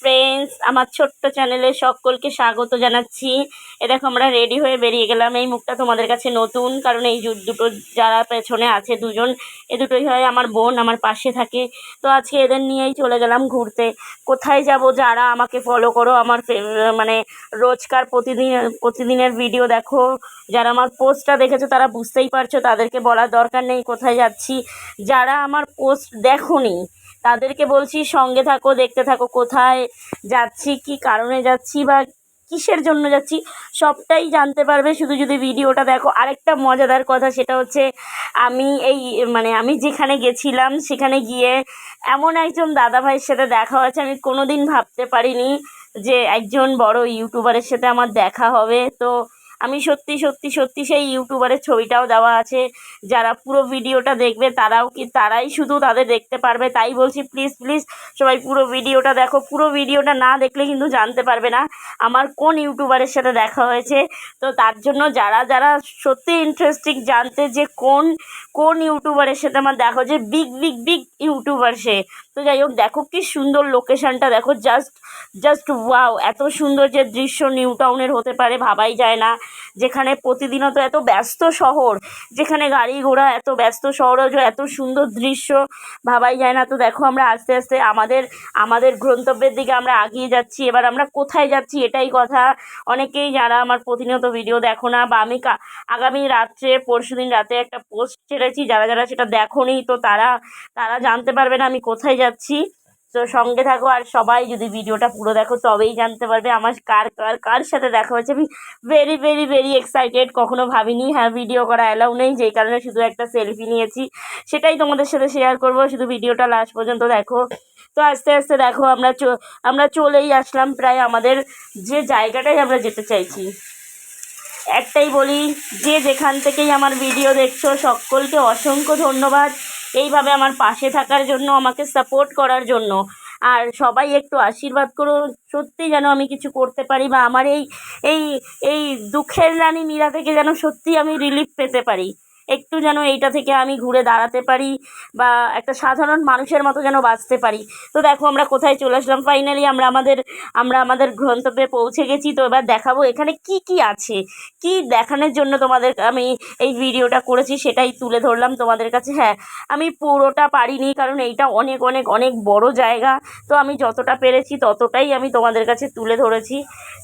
Friends আমার ছোট্ট চ্যানেলে সকলকে স্বাগত জানাচ্ছি। এ দেখো, আমরা রেডি হয়ে বেরিয়ে গেলাম। এই মুখটা তোমাদের কাছে নতুন, কারণ এই দুটো যারা পেছনে আছে দুজন, এ দুটোই হয় আমার বোন আমার পাশে থাকে। তো আজকে এদের নিয়েই চলে গেলাম ঘুরতে। কোথায় যাব? যারা আমাকে ফলো করো, আমার মানে রোজকার প্রতিদিন, প্রতিদিনের ভিডিও দেখো। যারা আমার পোস্টটা দেখেছ, তারা বুঝতেই পারছ, তাদেরকে বলার দরকার নেই কোথায় যাচ্ছি। যারা আমার পোস্ট দেখোনি তাদেরকে বলছি, সঙ্গে থাকো, দেখতে থাকো, কোথায় যাচ্ছি, কি কারণে যাচ্ছি বা কিসের জন্য যাচ্ছি, সবটাই জানতে পারবে। শুধু যদি ভিডিওটা দেখো, আরেকটা মজাদার কথা সেটা হচ্ছে, আমি এই মানে আমি যেখানে গেছিলাম, সেখানে গিয়ে এমন একজন দাদা ভাইয়ের সাথে দেখা হয়েছে, আমি কোনো দিন ভাবতে পারিনি যে একজন বড় ইউটিউবারের সাথে আমার দেখা হবে। তো আমি সত্যি সত্যি সত্যি সেই ইউটিউবারের ছবিটাও দেওয়া আছে। যারা পুরো ভিডিওটা দেখবে, তারাও কি, তারাই শুধু তাদের দেখতে পারবে, তাই বলছি প্লিজ প্লিজ সবাই পুরো ভিডিওটা দেখো। পুরো ভিডিওটা না দেখলে কিন্তু জানতে পারবে না আমার কোন ইউটিউবারের সাথে দেখা হয়েছে। তো তার জন্য যারা যারা সত্যি ইন্টারেস্টিং জানতে যে কোন কোন ইউটিউবারের সাথে আমার দেখো যে বিগ বিগ বিগ ইউটিউবার সে। তো যাই হোক, দেখো কি সুন্দর লোকেশনটা দেখো জাস্ট জাস্ট ওয়াও এত সুন্দর যে দৃশ্য নিউ টাউনের হতে পারে, ভাবাই যায় না। যেখানে প্রতিদিনত এত ব্যস্ত শহর, যেখানে গাড়ি ঘোড়া এত ব্যস্ত শহরেও এত সুন্দর দৃশ্য, ভাবাই যায় না। তো দেখো আমরা আস্তে আস্তে আমাদের আমাদের গন্তব্যের দিকে আমরা এগিয়ে যাচ্ছি। এবার আমরা কোথায় যাচ্ছি এটাই কথা। অনেকেই যারা আমার প্রতিনিয়ত ভিডিও দেখো না, বা আমি আগামী রাত্রে পরশু দিন রাতে একটা পোস্ট ছেড়েছি। যারা যারা সেটা দেখোনি, তো তারা তারা জানতে পারবে না আমি কোথায় যাচ্ছি। তো সঙ্গে থাকো আর সবাই যদি ভিডিওটা পুরো দেখো তবেই জানতে পারবে আমার কার কার কার সাথে দেখা হয়েছে। আমি ভেরি ভেরি ভেরি এক্সাইটেড কখনো ভাবিনি হ্যাঁ ভিডিও করা অ্যালাউ নেই। যেই কারণে শুধু একটা সেলফি নিয়েছি। সেটাই তোমাদের সাথে শেয়ার করব। শুধু ভিডিওটা লাস্ট পর্যন্ত দেখো। তো আস্তে আস্তে দেখো, আমরা আমরা চলেই আসলাম প্রায় আমাদের যে জায়গাটায় আমরা যেতে চাইছি। একটাই বলি, যে যেখান থেকেই আমার ভিডিও দেখছ, সকলকে অসংখ্য ধন্যবাদ। এইভাবে আমার পাশে থাকার জন্য, আমাকে সাপোর্ট করার জন্য। আর সবাই একটু আশীর্বাদ করো, সত্যি যেন আমি কিছু করতে পারি বা আমার এই এই এই দুঃখের রানী মীরা থেকে যেন সত্যি আমি রিলিফ পেতে পারি। একটু যেন এইটা থেকে আমি ঘুরে দাঁড়াতে পারি বা একটা সাধারণ মানুষের মতো যেন বাঁচতে পারি। তো দেখো আমরা কোথায় চলে আসলাম। ফাইনালি আমরা আমাদের আমরা আমাদের গন্তব্যে পৌঁছে গেছি। তো এবার দেখাবো এখানে কি কি আছে। কি দেখানোর জন্য তোমাদের, আমি এই ভিডিওটা করেছি সেটাই তুলে ধরলাম তোমাদের কাছে। হ্যাঁ আমি পুরোটা পারিনি কারণ এইটা অনেক অনেক অনেক বড় জায়গা। তো আমি যতটা পেরেছি ততটাই আমি তোমাদের কাছে তুলে ধরেছি।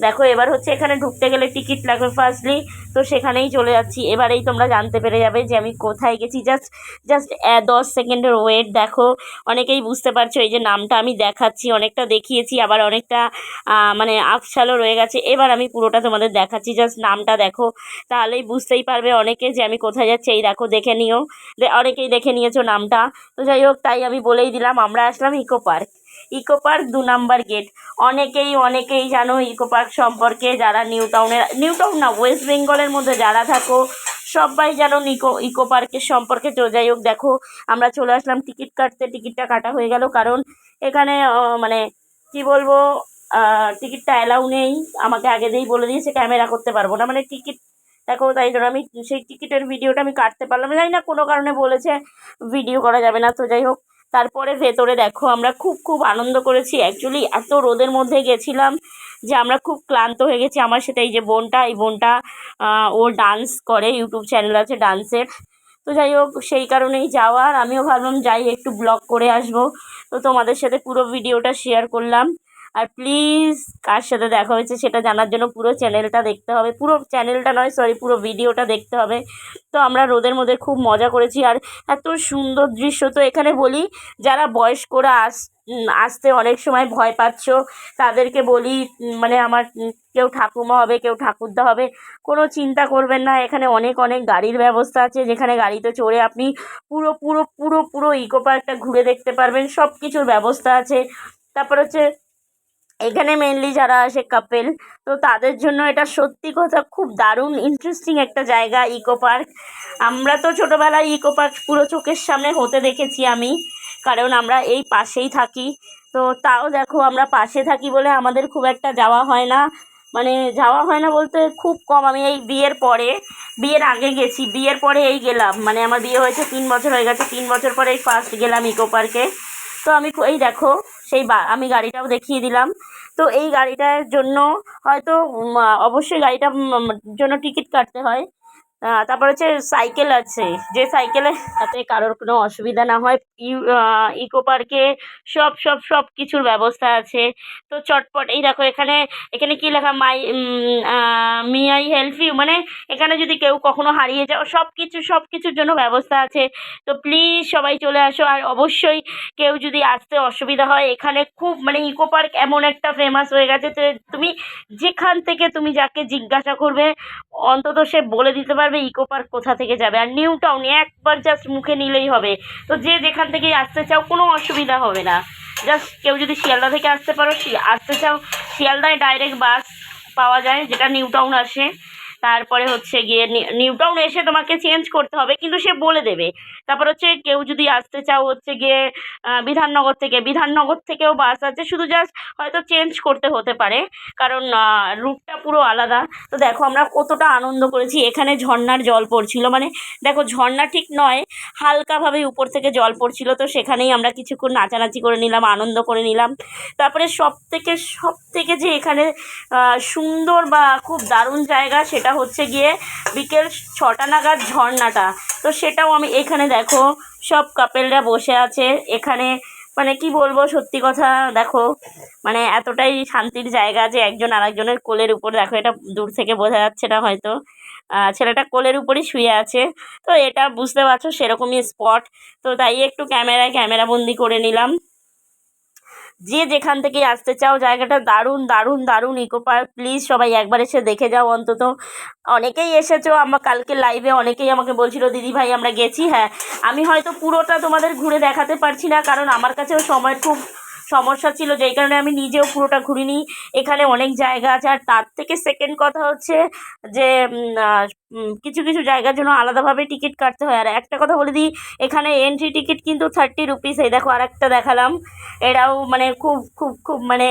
দেখো এবার হচ্ছে এখানে ঢুকতে গেলে টিকিট লাগবে ফার্স্টলি। তো সেখানেই চলে যাচ্ছি। এবারেই তোমরা জানতে পেরে যাবে যে আমি কোথায় গেছি। জাস্ট জাস্ট দশ সেকেন্ডের ওয়েট দেখো। অনেকেই বুঝতে পারছ এই যে নামটা আমি দেখাচ্ছি, অনেকটা দেখিয়েছি, আবার অনেকটা মানে আফসালও রয়ে গেছে। এবার আমি পুরোটা তোমাদের দেখাচ্ছি জাস্ট নামটা দেখো। তাহলেই বুঝতেই পারবে অনেকে যে আমি কোথায় যাচ্ছি, এই দেখো, দেখে নিও। অনেকেই দেখে নিয়েছো নামটা। তো যাই হোক, তাই আমি বলেই দিলাম, আমরা আসলাম ইকো পার্ক ইকো পার্ক দু নাম্বার গেট। অনেকেই অনেকেই জানো ইকো পার্ক সম্পর্কে, যারা নিউ টাউনের, নিউ টাউন না, ওয়েস্ট বেঙ্গলের মধ্যে যারা থাকো, সবাই জানো নিকো ইকো পার্কের সম্পর্কে। তো যাই হোক, দেখো, আমরা চলে আসলাম, টিকিট কাটতে, টিকিটটা কাটা হয়ে গেল। কারণ এখানে মানে কি বলব টিকিটটা অ্যালাউ নেই। আমাকে আগে দিয়েই বলে দিয়েছে, ক্যামেরা করতে পারব না। মানে টিকিট, দেখো, তাই জন্য আমি সেই টিকিটের ভিডিওটা আমি কাটতে পারলাম জানি না, কোনো কারণে বলেছে, ভিডিও করা যাবে না। তো যাই হোক তারপরে ভেতরে দেখো, আমরা খুব খুব আনন্দ করেছি। অ্যাকচুয়ালি এত রোদের মধ্যে গেছিলাম যে আমরা খুব ক্লান্ত হয়ে গেছি। আমার সেটা এই যে বোনটা, এই বোনটা ও ডান্স করে ইউটিউব চ্যানেল আছে ডান্সের তো যাই হোক, সেই কারণেই যাওয়ার। আমিও ভাবলাম, যাই, একটু ব্লগ করে আসব। তো তোমাদের সাথে পুরো ভিডিওটা শেয়ার করলাম। আর প্লিজ কার সাথে দেখা হয়েছে সেটা জানার জন্য পুরো চ্যানেলটা দেখতে হবে। পুরো চ্যানেলটা নয় সরি পুরো ভিডিওটা দেখতে হবে। তো আমরা রোদের মধ্যে খুব মজা করেছি আর এত সুন্দর দৃশ্য। তো এখানে বলি, যারা বয়স্করা আস আসতে অনেক সময় ভয় পাচ্ছ, তাদেরকে বলি মানে আমার কেউ ঠাকুমা হবে, কেউ ঠাকুরদা হবে, কোনো চিন্তা করবেন না। এখানে অনেক অনেক গাড়ির ব্যবস্থা আছে, যেখানে গাড়িতে চড়ে আপনি পুরো পুরো পুরো পুরো ইকো পার্কটা ঘুরে দেখতে পারবেন। সব কিছুর ব্যবস্থা আছে। তারপর হচ্ছে এখানে মেনলি যারা আসে কাপেল তো তাদের জন্য এটা সত্যি কথা খুব দারুণ ইন্টারেস্টিং একটা জায়গা ইকো পার্ক আমরা তো ছোটোবেলায় ইকো পার্ক পুরো চোখের সামনে হতে দেখেছি আমি, কারণ আমরা এই পাশেই থাকি। তো তাও দেখো আমরা পাশে থাকি বলে আমাদের খুব একটা যাওয়া হয় না। মানে যাওয়া হয় না বলতে খুব কম, আমি এই বিয়ের পরে, বিয়ের আগে গেছি, বিয়ের পরে এই গেলাম। মানে আমার বিয়ে হয়েছে তিন বছর হয়ে গেছে, তিন বছর পরে এই ফার্স্ট গেলাম ইকো পার্কে তো আমি এই দেখো সেই আমি গাড়িটাও দেখিয়ে দিলাম। তো এই গাড়িটার জন্য হয়তো অবশ্যই গাড়িটার জন্য টিকিট কাটতে হয়। তারপর হচ্ছে সাইকেল আছে। যে সাইকেলে যাতে কারোর কোনো অসুবিধা না হয় ইকো পার্কে সব সব সব কিছুর ব্যবস্থা আছে। তো চটপট, এই দেখো এখানে এখানে কি লেখা? My me I help you মানে এখানে যদি কেউ কখনো হারিয়ে যাও, সব কিছু, সব কিছুর জন্য ব্যবস্থা আছে। তো প্লিজ সবাই চলে আসো। আর অবশ্যই কেউ যদি আসতে অসুবিধা হয়, এখানে খুব মানে ইকো পার্ক এমন একটা ফেমাস হয়ে গেছে তুমি যেখান থেকে তুমি যাকে জিজ্ঞাসা করবে, অন্তত সে বলে দিতে পারবে ইকো পার্ক কোথা থেকে যাবে? আর নিউ টাউনে একবার জাস্ট মুখে নিলেই হবে। তো যে যেখান থেকে আসতে চাও, কোনো অসুবিধা হবে না। জাস্ট কেউ যদি শিয়ালদা থেকে আসতে পারো আসতে চাও, শিয়ালদায় ডাইরেক্ট বাস পাওয়া যায়, যেটা নিউ টাউন আসে। তারপরে হচ্ছে গিয়ে নিউ টাউন এসে তোমাকে চেঞ্জ করতে হবে, কিন্তু সে বলে দেবে। তারপর হচ্ছে কেউ যদি আসতে চাও হচ্ছে গিয়ে বিধাননগর থেকে। বিধাননগর থেকেও বাস আছে, শুধু জাস্ট হয়তো চেঞ্জ করতে হতে পারে, কারণ রুটটা পুরো আলাদা। তো দেখো, আমরা কতটা আনন্দ করেছি। এখানে ঝর্ণার জল পড়ছিল। মানে দেখো, ঝর্ণা ঠিক নয়, হালকাভাবে উপর থেকে জল পড়ছিল। তো সেখানেই আমরা কিছুক্ষণ নাচানাচি করে নিলাম, আনন্দ করে নিলাম। তারপরে সব থেকে সব থেকে যে এখানে সুন্দর বা খুব দারুণ জায়গা, সেটা হচ্ছে গিয়ে বিকেল ছটা নাগাদ ঝর্ণাটা। তো সেটাও আমি এখানে দেখো, সব কাপেলরা বসে আছে। এখানে মানে কি বলব, সত্যি কথা দেখো মানে এতটাই শান্তির জায়গা যে একজন আরেকজনের কোলের উপর, দেখো এটা দূর থেকে বোঝা যাচ্ছে না হয়তো। ছেলেটা কোলের উপরই শুয়ে আছে। তো এটা বুঝতে পারছ, সেরকমই স্পট তো তাই একটু ক্যামেরায় ক্যামেরা বন্দি করে নিলাম। যে যেখান থেকে আসতে চাও, জায়গাটা দারুণ দারুণ দারুণ ইকো পার্ক প্লিজ সবাই একবার এসে দেখে যাও অন্তত। অনেকেই এসেছ আমার কালকে লাইভে অনেকেই আমাকে বলছিল, দিদি ভাই, আমরা গেছি। হ্যাঁ আমি হয়তো পুরোটা তোমাদের ঘুরে দেখাতে পারছি না, কারণ আমার কাছেও সময় খুব সমস্যা ছিল, যেই কারণে আমি নিজেও পুরোটা ঘুরিনি। এখানে অনেক জায়গা আছে, আর তার থেকে সেকেন্ড কথা হচ্ছে যে কিছু কিছু জায়গার জন্য আলাদাভাবে টিকিট কাটতে হয়। আর একটা কথা বলে দিই, এখানে এন্ট্রি টিকিট কিন্তু থার্টি রুপিস এই দেখো আরেকটা দেখালাম। এরাও মানে খুব খুব খুব মানে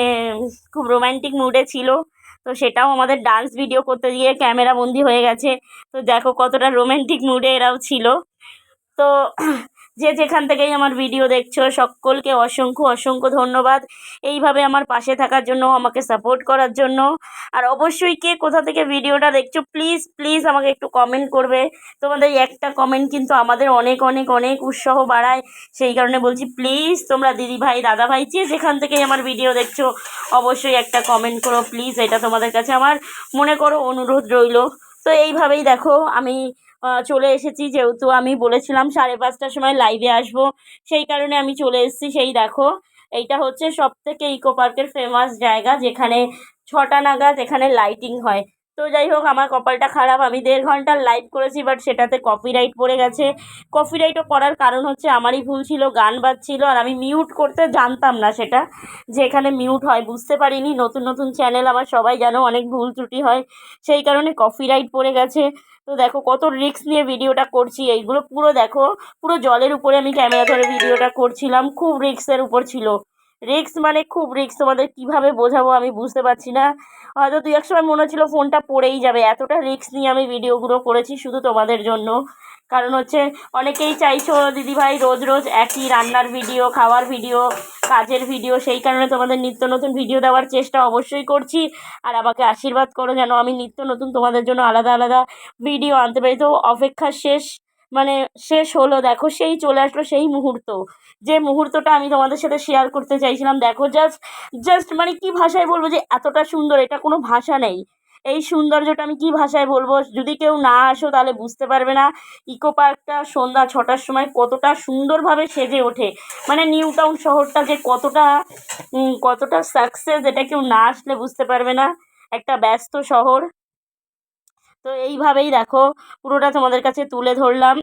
খুব রোম্যান্টিক মুডে ছিল। তো সেটাও আমাদের ডান্স ভিডিও করতে গিয়ে ক্যামেরা বন্দি হয়ে গেছে। তো দেখো কতটা রোম্যান্টিক মুডে এরাও ছিল। তো যে যেখান থেকেই আমার ভিডিও দেখছ, সকলকে অসংখ্য অসংখ্য ধন্যবাদ। এইভাবে আমার পাশে থাকার জন্য, আমাকে সাপোর্ট করার জন্য। আর অবশ্যই কে কোথা থেকে ভিডিওটা দেখছ প্লিজ প্লিজ আমাকে একটু কমেন্ট করবে। তোমাদের একটা কমেন্ট কিন্তু আমাদের অনেক অনেক অনেক উৎসাহ বাড়ায়। সেই কারণে বলছি প্লিজ তোমরা দিদি ভাই, দাদা ভাই, যে যেখান থেকেই আমার ভিডিও দেখছ, অবশ্যই একটা কমেন্ট করো প্লিজ এটা তোমাদের কাছে আমার মনে করো অনুরোধ রইল। তো এইভাবেই দেখো, আমি চলে এসেছি। যেহেতু আমি বলেছিলাম সাড়ে পাঁচটার সময় লাইভে আসব, সেই কারণে আমি চলে এসেছি। সেই দেখো, এইটা হচ্ছে সব থেকে ইকো পার্কের ফেমাস জায়গা, যেখানে ছটা নাগাদ এখানে লাইটিং হয়। তো যাই হোক, আমার কপালটা খারাপ। আমি দেড় ঘণ্টার লাইভ করেছি বাট সেটাতে কপিরাইট পড়ে গেছে। কপিরাইটও করার কারণ হচ্ছে, আমারই ভুল ছিল, গান বাজছিল, আর আমি মিউট করতে জানতাম না সেটা, যে এখানে মিউট হয়, বুঝতে পারিনি। নতুন নতুন চ্যানেল আমার সবাই জানো, অনেক ভুল ত্রুটি হয়, সেই কারণে কপিরাইট পড়ে গেছে। তো দেখো, কত রিস্ক নিয়ে ভিডিওটা করছি, এইগুলো পুরো দেখো, পুরো জলের উপরে আমি ক্যামেরা ধরে ভিডিওটা করছিলাম, খুব রিস্কের উপর ছিল। রিস্ক মানে খুব রিস্ক তোমাদের কীভাবে বোঝাবো আমি বুঝতে পারছি না। হয়তো দু এক সময় মনে হচ্ছিল ফোনটা পড়েই যাবে, এতটা রিস্ক নিয়ে আমি ভিডিওগুলো করেছি শুধু তোমাদের জন্য। কারণ হচ্ছে অনেকেই চাইছো, দিদিভাই, রোজ রোজ একই রান্নার ভিডিও খাওয়ার ভিডিও কাজের ভিডিও সেই কারণে তোমাদের নিত্য নতুন ভিডিও দেওয়ার চেষ্টা অবশ্যই করছি। আর আমাকে আশীর্বাদ করো যেন আমি নিত্য নতুন তোমাদের জন্য আলাদা আলাদা ভিডিও আনতে পারি। তো অপেক্ষা শেষ। মানে শেষ হলো, দেখো সেই চলে আসলো সেই মুহূর্ত। যে মুহূর্তটা আমি তোমাদের সাথে শেয়ার করতে চাইছিলাম, দেখো জাস্ট জাস্ট মানে কি ভাষায় বলব যে এতটা সুন্দর, এটা কোনো ভাষা নেই। এই সৌন্দর্যটা আমি কি ভাষায় বলব? যদি কেউ না আসো তাহলে বুঝতে পারবে না ইকো পার্কটা সন্ধ্যা ছটার সময় কতটা সুন্দরভাবে সেজে ওঠে। মানে নিউ টাউন শহরটা যে কতটা কতটা সাকসেস এটা কেউ না আসলে বুঝতে পারবে না। একটা ব্যস্ত শহর। তো এইভাবেই দেখো পুরোটা তোমাদের কাছে তুলে ধরলাম।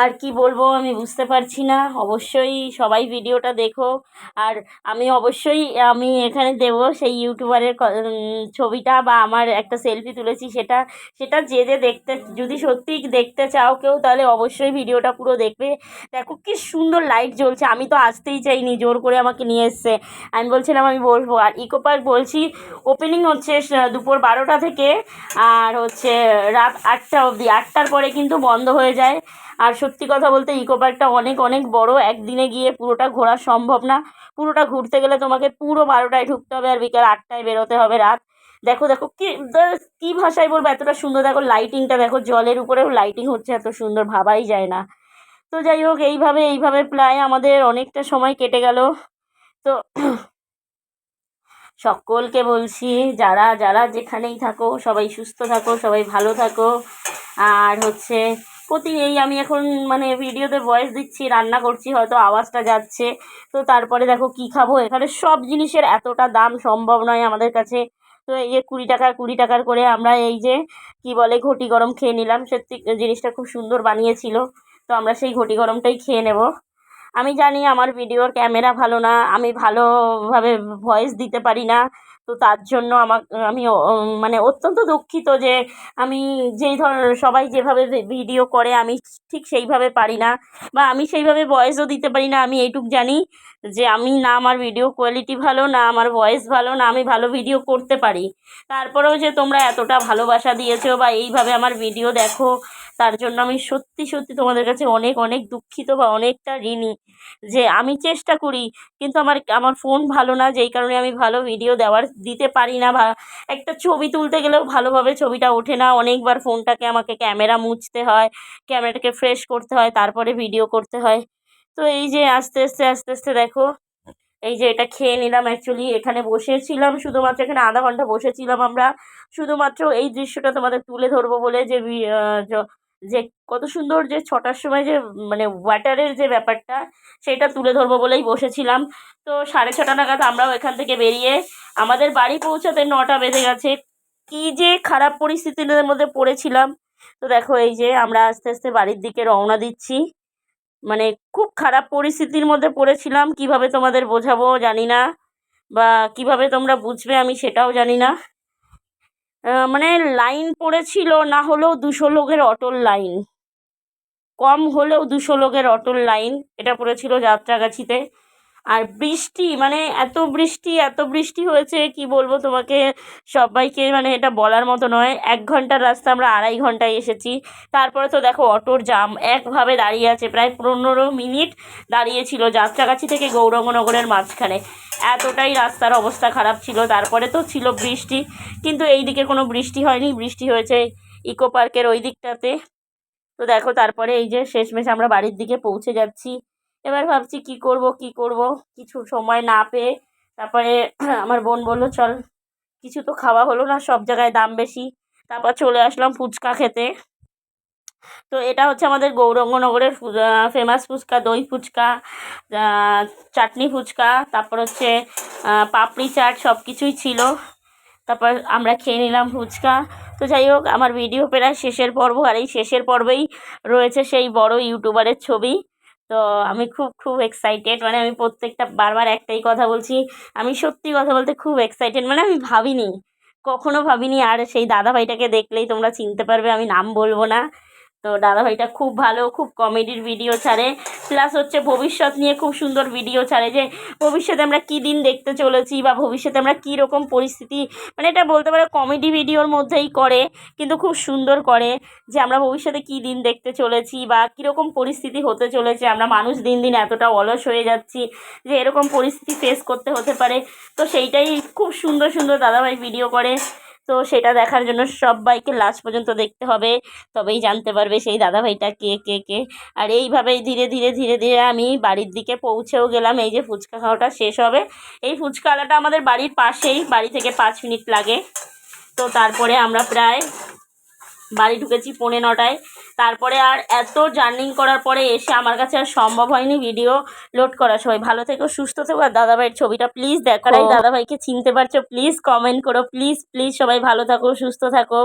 আর কি বলব, আমি বুঝতে পারছি না। অবশ্যই সবাই ভিডিওটা দেখো। আর আমি অবশ্যই, আমি এখানে দেবো সেই ইউটিউবারের ছবিটা বা আমার একটা সেলফি তুলেছি সেটা। সেটা যে যে দেখতে, যদি সত্যি দেখতে চাও কেউ, তাহলে অবশ্যই ভিডিওটা পুরো দেখবে। দেখো কি সুন্দর লাইট জ্বলছে। আমি তো আসতেই চাইনি, জোর করে আমাকে নিয়ে এসছে। আমি বলছিলাম, আমি বসবো আর ইকো পার্ক বলছি ওপেনিং হচ্ছে দুপুর বারোটা থেকে, আর হচ্ছে রাত আটটা অবধি। আটটার পরে কিন্তু বন্ধ হয়ে যায়। আর সত্যি কথা বলতে ইকো পার্কটা অনেক অনেক বড়। একদিনে গিয়ে পুরোটা ঘোরা সম্ভব না। পুরোটা ঘুরতে গেলে তোমাকে পুরো বারোটায় ঢুকতে হবে আর বিকেল আটটায় বেরোতে হবে রাত। দেখো দেখো কি কি ভাষায় বলব, এতটা সুন্দর। দেখো লাইটিংটা দেখো, জলের উপরেও লাইটিং হচ্ছে, এত সুন্দর, ভাবাই যায় না। তো যাই হোক, এইভাবে এইভাবে প্রায় আমাদের অনেকটা সময় কেটে গেল। তো সকলকে বলছি, যারা যারা যেখানেই থাকো, সবাই সুস্থ থাকো, সবাই ভালো থাকো। আর হচ্ছে প্রতি এই আমি এখন মানে ভিডিওতে ভয়েস দিচ্ছি, রান্না করছি, হয়তো আওয়াজটা যাচ্ছে। তো তারপরে দেখো কি খাব? এখানে সব জিনিসের এতটা দাম সম্ভব নয় আমাদের কাছে। তো এই যে কুড়ি টাকা কুড়ি টাকার করে আমরা এই যে, কি বলে, ঘটি গরম খেয়ে নিলাম। সত্যি জিনিসটা খুব সুন্দর বানিয়েছিল। তো আমরা সেই ঘটি গরমটাই খেয়ে নেব। আমি জানি আমার ভিডিওর ক্যামেরা ভালো না। আমি ভালোভাবে ভয়েস দিতে পারি না। তো তার জন্য আমার আমি মানে অত্যন্ত দুঃখিত যে আমি যেই ধর, সবাই যেভাবে ভিডিও করে আমি ঠিক সেইভাবে পারি না বা আমি সেইভাবে ভয়েসও দিতে পারি না। আমি এইটুক জানি যে আমি না আমার ভিডিও কোয়ালিটি ভালো, না আমার ভয়েস ভালো, না আমি ভালো ভিডিও করতে পারি। তারপরেও যে তোমরা এতটা ভালোবাসা দিয়েছ বা এইভাবে আমার ভিডিও দেখো, তার জন্য আমি সত্যি সত্যি তোমাদের কাছে অনেক অনেক দুঃখিত বা অনেকটা ঋণী যে আমি চেষ্টা করি, কিন্তু আমার আমার ফোন ভালো না, যেই কারণে আমি ভালো ভিডিও দেওয়ার দিতে পারি না বা একটা ছবি তুলতে গেলেও ভালোভাবে ছবিটা ওঠে না। অনেকবার ফোনটাকে আমাকে ক্যামেরা মুছতে হয়, ক্যামেরাটাকে ফ্রেশ করতে হয়, তারপরে ভিডিও করতে হয়। তো এই যে আস্তে আস্তে আস্তে আস্তে দেখো, এই যে এটা খেয়ে নিলাম অ্যাকচুয়ালি এখানে বসেছিলাম শুধুমাত্র, এখানে আধা ঘণ্টা বসেছিলাম আমরা। শুধুমাত্র এই দৃশ্যটা তোমাদের তুলে ধরবো বলে যে য- কত সুন্দর যে ছটার সময় যে মানে ওয়াটারের যে ব্যাপারটা, সেটা তুলে ধরবো বলেই বসেছিলাম। তো সাড়ে ছটা নাগাদ আমরাও এখান থেকে বেরিয়ে আমাদের বাড়ি পৌঁছাতে নটা বেজে গেছে। কী যে খারাপ পরিস্থিতির মধ্যে পড়েছিলাম। তো দেখো এই যে আমরা আস্তে আস্তে বাড়ির দিকে রওনা দিচ্ছি। মানে খুব খারাপ পরিস্থিতির মধ্যে পড়েছিলাম। কীভাবে তোমাদের বোঝাবো জানি না, বা কীভাবে তোমরা বুঝবে আমি সেটাও জানি না। মানে লাইন পড়েছিল, না হলেও দুশো লোকের অটল লাইন কম হলেও দুশো লোকের অটল লাইন এটা পড়েছিল যাত্রাগাছিতে। আর বৃষ্টি মানে এত বৃষ্টি এত বৃষ্টি হয়েছে, কি বলব তোমাকে? সবাইকে মানে এটা বলার মতো নয়। এক ঘণ্টার রাস্তা আমরা আড়াই ঘন্টায় এসেছি। তারপরে তো দেখো অটোর জাম একভাবে দাঁড়িয়ে আছে। প্রায় পনেরো মিনিট দাঁড়িয়েছিল যাত্রাগাছি থেকে গৌরঙ্গনগরের মাঝখানে। এতটাই রাস্তার অবস্থা খারাপ ছিল। তারপরে তো ছিল বৃষ্টি, কিন্তু এই দিকে কোনো বৃষ্টি হয়নি। বৃষ্টি হয়েছে ইকো পার্কের ওই দিকটাতে। তো দেখো তারপরে এই যে শেষমেশ আমরা বাড়ির দিকে পৌঁছে যাচ্ছি। এবার ভাবছি কি করব কি করব? কিছু সময় না পেয়ে তারপরে আমার বোন বলল, চল, কিছু তো খাওয়া হলো না, সব জায়গায় দাম বেশি। তারপর চলে আসলাম ফুচকা খেতে। তো এটা হচ্ছে আমাদের গৌরঙ্গনগরের ফেমাস ফুচকা, দই ফুচকা চাটনি ফুচকা, তারপর হচ্ছে পাপড়ি চাট সব কিছুই ছিল। তারপর আমরা খেয়ে নিলাম ফুচকা। তো যাই হোক, আমার ভিডিও প্রায় শেষের পর্ব, আর এই শেষের পর্বেই রয়েছে সেই বড় ইউটিউবারের ছবি। তো আমি খুব খুব এক্সাইটেড মানে আমি প্রত্যেকটা, বারবার একটাই কথা বলছি, আমি সত্যি কথা বলতে খুব এক্সাইটেড মানে আমি ভাবিনি, কখনো ভাবিনি, আর সেই দাদা ভাইটাকে দেখলেই তোমরা চিনতে পারবে, আমি নাম বলব না। তো দাদাভাইটা খুব ভালো, খুব কমেডির ভিডিও ছাড়ে। প্লাস হচ্ছে ভবিষ্যৎ নিয়ে খুব সুন্দর ভিডিও ছাড়ে যে, ভবিষ্যতে আমরা কী দিন দেখতে চলেছি বা ভবিষ্যতে আমরা কী রকম পরিস্থিতি মানে এটা বলতে পারো কমেডি ভিডিওর মধ্যেই করে, কিন্তু খুব সুন্দর করে যে আমরা ভবিষ্যতে কী দিন দেখতে চলেছি বা কীরকম পরিস্থিতি হতে চলেছে, আমরা মানুষ দিন দিন এতটা অলস হয়ে যাচ্ছি যে এরকম পরিস্থিতি ফেস করতে হতে পারে। তো সেইটাই খুব সুন্দর সুন্দর দাদাভাই ভিডিও করে। তো সেটা দেখার জন্য সবাইকে লাস্ট পর্যন্ত দেখতে হবে। তবেই জানতে পারবে সেই দাদাভাইটা কে কে কে। আর এইভাবেই ধীরে ধীরে ধীরে ধীরে আমি বাড়ির দিকে পৌঁছেও গেলাম। এই যে ফুচকা খাওয়াটা শেষ হবে। এই ফুচকাওয়ালাটা আমাদের বাড়ির পাশেই, বাড়ি থেকে পাঁচ মিনিট লাগে। তো তারপরে আমরা প্রায় বাড়ি ঢুকেছি পৌনে নটায়। তারপরে আর এত জার্নিং করার পরে এসে আমার কাছে আর সম্ভব হয়নি ভিডিও লোড করা। সবাই ভালো থেকো সুস্থ থেকো। আর দাদাভাইয়ের ছবিটা প্লিজ দেখো দাদাভাইকে চিনতে পারছ প্লিজ কমেন্ট করো প্লিজ প্লিজ সবাই ভালো থাকো সুস্থ থাকো।